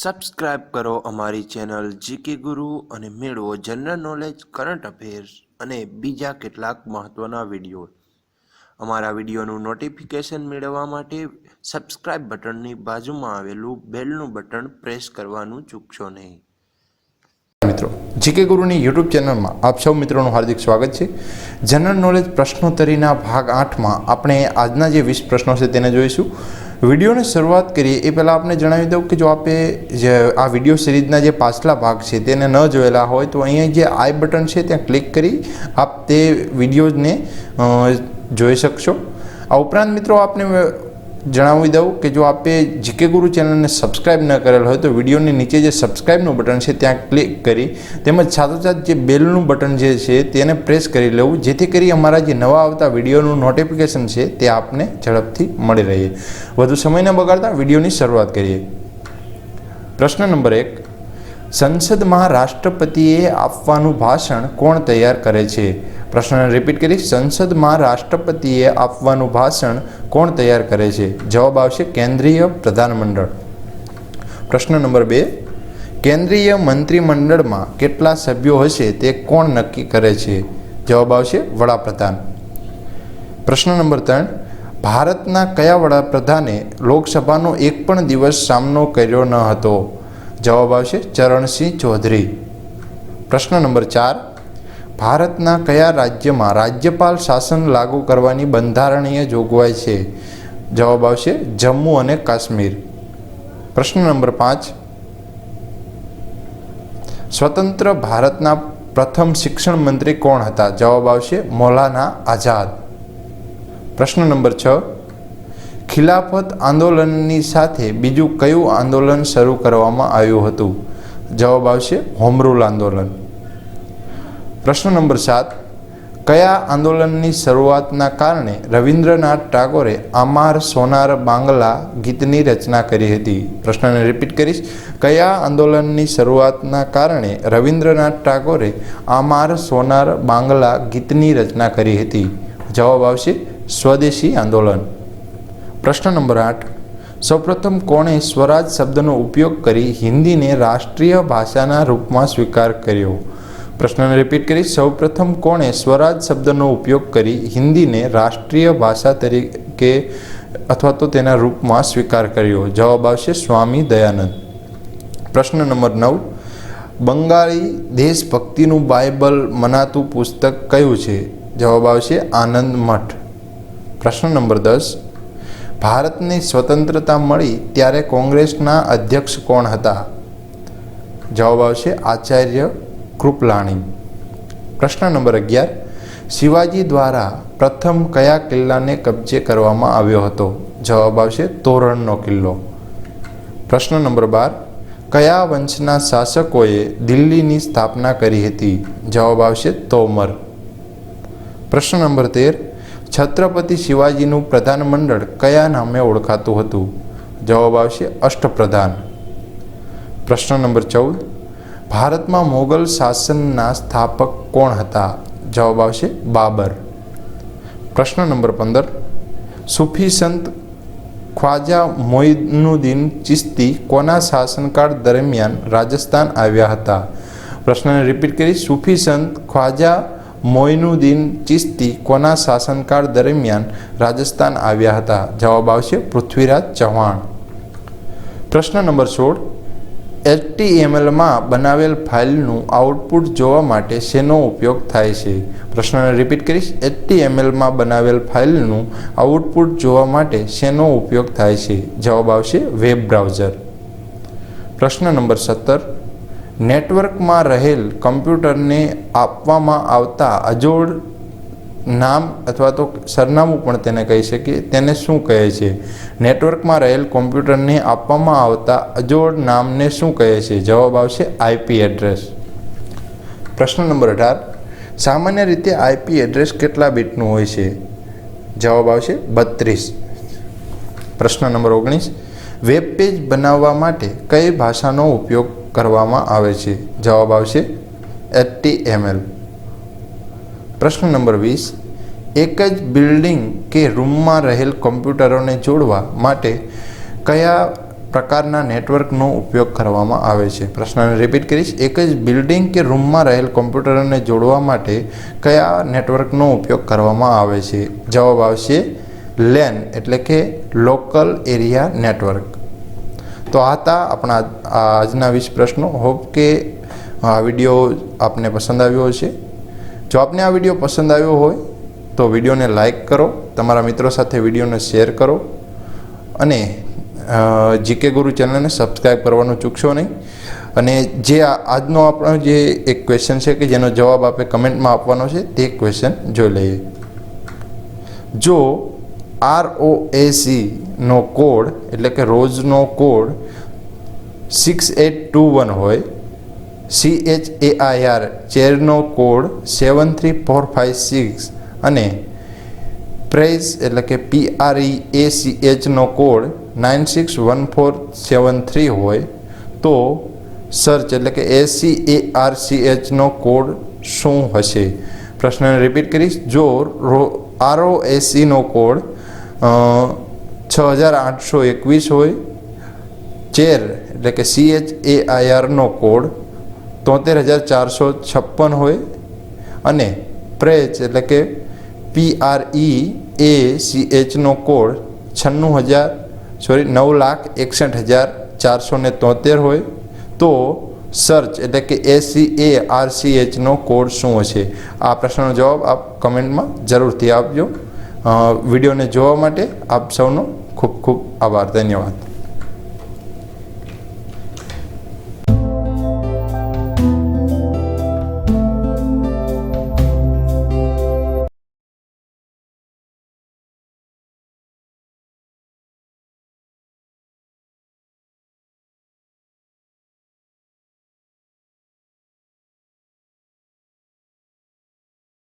Subscribe કરો અમારી channel GK ગુરુ અને મેળવો જનરલ નોલેજ કરંટ અફેર્સ અને બીજા કેટલાક મહત્ત્વના વીડિયો. અમારા વિડીયોનું નોટિફિકેશન મેળવવા માટે સબસ્ક્રાઇબ બટનની બાજુમાં આવેલું બેલનું બટન પ્રેસ કરવાનું ચૂકશો નહીં. મિત્રો, જીકે ગુરુની યુટ્યુબ ચેનલમાં આપ સૌ મિત્રોનું હાર્દિક સ્વાગત છે. જનરલ નોલેજ પ્રશ્નોત્તરીના ભાગ આઠમાં આપણે આજના જે વીસ પ્રશ્નો છે તેને જોઈશું. વિડીયોની શરૂઆત કરીએ, એ પહેલાં આપને જણાવી દઉં કે જો આપે જે આ વીડિયો સિરીઝના જે પાછલા ભાગ છે તેને ન જોયેલા હોય, તો અહીંયા જે આઈ બટન છે ત્યાં ક્લિક કરી આપ તે વિડીયોને જોઈ શકશો. આ ઉપરાંત મિત્રો આપને જણાવી દઉં કે જો આપે જીકે ગુરુ ચેનલને સબસ્ક્રાઇબ ન કરેલ હોય તો વિડીયોની નીચે જે સબસ્ક્રાઇબનું બટન છે ત્યાં ક્લિક કરી તેમજ સાથોસાથ જે બેલનું બટન જે છે તેને પ્રેસ કરી લેવું, જેથી કરી અમારા જે નવા આવતા વિડીયોનું નોટિફિકેશન છે તે આપને ઝડપથી મળી રહે. વધુ સમય ન બગાડતા વિડીયોની શરૂઆત કરીએ. પ્રશ્ન નંબર એક, સંસદમાં રાષ્ટ્રપતિએ આપવાનું ભાષણ કોણ તૈયાર કરે છે? પ્રશ્નને રિપીટ કરી, સંસદમાં રાષ્ટ્રપતિએ આપવાનું ભાષણ કોણ તૈયાર કરે છે? જવાબ આવશે કેન્દ્રીય પ્રધાનમંડળ. પ્રશ્ન નંબર બે, કેન્દ્રીય મંત્રીમંડળમાં કેટલા સભ્યો હશે તે કોણ નક્કી કરે છે? જવાબ આવશે વડાપ્રધાન. પ્રશ્ન નંબર ત્રણ, ભારતના કયા વડાપ્રધાને લોકસભાનો એક પણ દિવસ સામનો કર્યો ન હતો? જવાબ આવશે ચરણસિંહ ચૌધરી. પ્રશ્ન નંબર ચાર ભારતના કયા રાજ્યમાં રાજ્યપાલ શાસન લાગુ કરવાની બંધારણીય જોગવાઈ છે? જવાબ આવશે જમ્મુ અને કાશ્મીર. પ્રશ્ન નંબર પાંચ. સ્વતંત્ર ભારતના પ્રથમ શિક્ષણ મંત્રી કોણ હતા? જવાબ આવશે મૌલાના આઝાદ. પ્રશ્ન નંબર છ. ખિલાફત આંદોલનની સાથે બીજું કયું આંદોલન શરૂ કરવામાં આવ્યું હતું? જવાબ આવશે હોમરૂલ આંદોલન. પ્રશ્ન નંબર સાત, કયા આંદોલનની શરૂઆતના કારણે રવિન્દ્રનાથ ટાગોરે આમાર સોનાર બાંગ્લા ગીતની રચના કરી હતી? પ્રશ્નને રિપીટ કરીશ. કયા આંદોલનની શરૂઆતના કારણે રવિન્દ્રનાથ ટાગોરે આમાર સોનાર બાંગ્લા ગીતની રચના કરી હતી? જવાબ આવશે, સ્વદેશી આંદોલન. પ્રશ્ન નંબર આઠ, સૌપ્રથમ કોણે સ્વરાજ શબ્દનો ઉપયોગ કરી હિન્દીને રાષ્ટ્રીય ભાષાના રૂપમાં સ્વીકાર કર્યો? પ્રશ્નને રિપીટ કરી. સૌપ્રથમ કોણે સ્વરાજ શબ્દનો ઉપયોગ કરી હિન્દીને રાષ્ટ્રીય ભાષા તરીકે અથવા તો તેના રૂપમાં સ્વીકાર કર્યો? જવાબ આવશે સ્વામી દયાનંદ. પ્રશ્ન નંબર નવ. બંગાળી દેશભક્તિનું બાઇબલ મનાતું પુસ્તક કયું છે? જવાબ આવશે આનંદ મઠ. પ્રશ્ન નંબર દસ. ભારતની સ્વતંત્રતા મળી ત્યારે કોંગ્રેસના અધ્યક્ષ કોણ હતા? જવાબ આવશે આચાર્ય કૃપલાણી પ્રશ્ન નંબર અગિયાર. શિવાજી દ્વારા પ્રથમ કયા કિલ્લાને કબજે કરવામાં આવ્યો હતો? જવાબ આવશે તોરણનો કિલ્લો. પ્રશ્ન નંબર બાર. કયા વંશના શાસકોએ દિલ્હીની સ્થાપના કરી હતી? જવાબ આવશે તોમર. પ્રશ્ન નંબર તેર. છત્રપતિ શિવાજીનું પ્રધાનમંડળ કયા નામે ઓળખાતું હતું? જવાબ આવશે અષ્ટપ્રધાન. પ્રશ્ન નંબર ચૌદ. ભારતમાં મોગલ શાસનના સ્થાપક કોણ હતા? જવાબ આવશે બાબર. પ્રશ્ન નંબર પંદર. સૂફી સંત ખ્વાજા મોઇનુદ્દીન ચિસ્તી કોના શાસનકાળ દરમિયાન રાજસ્થાન આવ્યા હતા? પ્રશ્નને રિપીટ કરી. સૂફી સંત ખ્વાજા મોઇનુદ્દીન ચિસ્તી કોના શાસનકાળ દરમિયાન રાજસ્થાન આવ્યા હતા? જવાબ આવશે પૃથ્વીરાજ ચૌહાણ. પ્રશ્ન નંબર સોળ. એચટીએમએલમાં બનાવેલ ફાઇલનું આઉટપુટ જોવા માટે શેનો ઉપયોગ થાય છે? પ્રશ્નને રિપીટ કરીશ. એચટીએમએલમાં બનાવેલ ફાઇલનું આઉટપુટ જોવા માટે શેનો ઉપયોગ થાય છે? જવાબ આવશે વેબ બ્રાઉઝર. પ્રશ્ન નંબર સત્તર. નેટવર્કમાં રહેલ કમ્પ્યુટરને આપવામાં આવતા અજોડ નામ અથવા તો સરનામું પણ તેને કહી શકીએ. તેને શું કહે છે? નેટવર્કમાં રહેલ કોમ્પ્યુટરને આપવામાં આવતા અજોડ નામને શું કહે છે? જવાબ આવશે આઈપી એડ્રેસ. પ્રશ્ન નંબર અઢાર. સામાન્ય રીતે આઈપી એડ્રેસ કેટલા બીટનું હોય છે? જવાબ આવશે બત્રીસ. પ્રશ્ન નંબર ઓગણીસ. વેબ પેજ બનાવવા માટે કઈ ભાષાનો ઉપયોગ કરવામાં આવે છે? જવાબ આવશે એચટીએમએલ. પ્રશ્ન નંબર વીસ, એક જ બિલ્ડિંગ કે રૂમમાં રહેલ કમ્પ્યુટરોને જોડવા માટે કયા પ્રકારના નેટવર્કનો ઉપયોગ કરવામાં આવે છે? પ્રશ્નને રિપીટ કરીશ. એક જ બિલ્ડિંગ કે રૂમમાં રહેલ કોમ્પ્યુટરોને જોડવા માટે કયા નેટવર્કનો ઉપયોગ કરવામાં આવે છે? જવાબ આવશે લેન એટલે કે લોકલ એરિયા નેટવર્ક તો આ હતા આપણા આજના વીસ પ્રશ્નો. હોપ કે આ વીડિયો આપને પસંદ આવ્યો હશે. જો આપને આ વીડિયો પસંદ આવ્યો હોય, તો વિડીયોને લાઈક કરો, તમારા મિત્રો સાથે વિડીયોને શેર કરો અને જીકે ગુરુ ચેનલને સબસ્ક્રાઈબ કરવાનું ચૂકશો નહીં. અને જે આજનો આપણો જે એક ક્વેશ્ચન છે કે જેનો જવાબ આપે કમેન્ટમાં આપવાનો છે, તે ક્વેશ્ચન જોઈ લઈએ. જો આર ઓ એ નો કોડ એટલે કે રોજનો code six eight two one હોય C H A I R ચેરનો code seven three four five six અને પ્રેસ એટલે કે P R E A C એચનો code nine six one four seven three હોય તો search એટલે કે A C A R C એચનો code શું હશે? પ્રશ્નને રિપીટ કરીશ. જો row R O A code છ હજાર આઠસો એકવીસ હોય ચેર એટલે કે સી એચ એ આઈ આરનો કોડ તોતેર હજાર ચારસો છપ્પન હોય અને પ્રેચ એટલે કે P R E A C એચનો code છન્નું હજાર, સોરી, નવ લાખ એકસઠ હજાર ચારસો ને તોતેર હોય, તો સર્ચ એટલે કે S E A R C એચનો code શું હશે? આ પ્રશ્નનો જવાબ આપ કમેન્ટમાં જરૂરથી આપજો. વિડીયોને જોવા માટે આપ સૌનો ખૂબ ખૂબ આભાર. ધન્યવાદ.